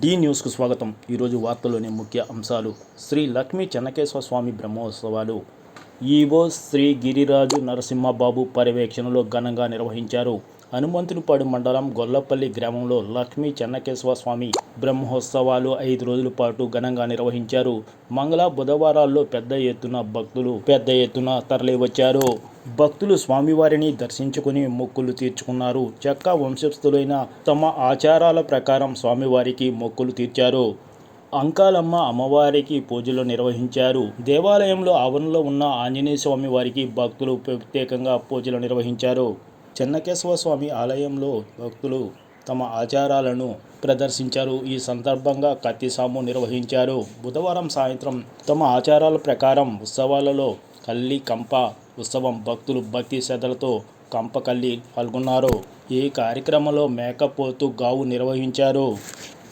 D న్యూస్కు స్వాగతం. ఈరోజు వార్తల్లోని ముఖ్య అంశాలు. శ్రీ లక్ష్మీ చెన్నకేశ్వర స్వామి బ్రహ్మోత్సవాలు. ఈవో శ్రీ గిరిరాజు నరసింహబాబు పర్యవేక్షణలో ఘనంగా నిర్వహించారు. హనుమంతునిపాడు మండలం గొల్లపల్లి గ్రామంలో లక్ష్మీ చెన్నకేశ్వర స్వామి బ్రహ్మోత్సవాలు ఐదు రోజుల పాటు ఘనంగా నిర్వహించారు. మంగళ బుధవారాల్లో పెద్ద ఎత్తున భక్తులు పెద్ద ఎత్తున తరలివచ్చారు. భక్తులు స్వామివారిని దర్శించుకుని మొక్కులు తీర్చుకున్నారు. చెక్క వంశస్థులైన తమ ఆచారాల ప్రకారం స్వామివారికి మొక్కులు తీర్చారు. అంకాలమ్మ అమ్మవారికి పూజలు నిర్వహించారు. దేవాలయంలో ఆవరణలో ఉన్న ఆంజనేయ స్వామి వారికి భక్తులు ప్రత్యేకంగా పూజలు నిర్వహించారు. చెన్నకేశవ స్వామి ఆలయంలో భక్తులు తమ ఆచారాలను ప్రదర్శించారు. ఈ సందర్భంగా కత్తిసాము నిర్వహించారు. బుధవారం సాయంత్రం తమ ఆచారాల ప్రకారం ఉత్సవాలలో కల్లి కంప ఉత్సవం భక్తులు భక్తి శ్రద్ధలతో కంపకల్లి పాల్గొన్నారు. ఈ కార్యక్రమంలో మేకపోతు గావు నిర్వహించారు.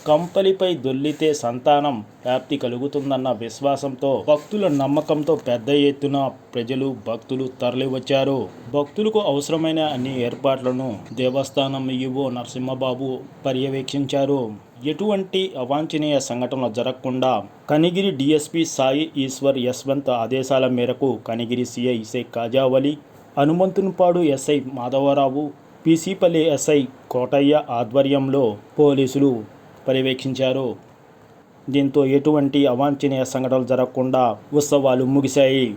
కంపలిపై దొల్లితే సంతానం వ్యాప్తి కలుగుతుందన్న విశ్వాసంతో భక్తుల నమ్మకంతో పెద్ద ఎత్తున ప్రజలు భక్తులు తరలివచ్చారు. భక్తులకు అవసరమైన అన్ని ఏర్పాట్లను దేవస్థానం ఈవో నరసింహబాబు పర్యవేక్షించారు. ఎటువంటి అవాంఛనీయ సంఘటనలు జరగకుండా కనిగిరి డిఎస్పి సాయి ఈశ్వర్ యశ్వంత్ ఆదేశాల మేరకు కనిగిరి సీఐ ఇసై కాజావలి హనుమంతునిపాడు ఎస్ఐ మాధవరావు పీసీపల్లి ఎస్ఐ కోటయ్య ఆధ్వర్యంలో పోలీసులు పర్యవేక్షించారు. దీంతో ఎటువంటి అవాంఛనీయ సంఘటనలు జరగకుండా ఉత్సవాలు ముగిశాయి.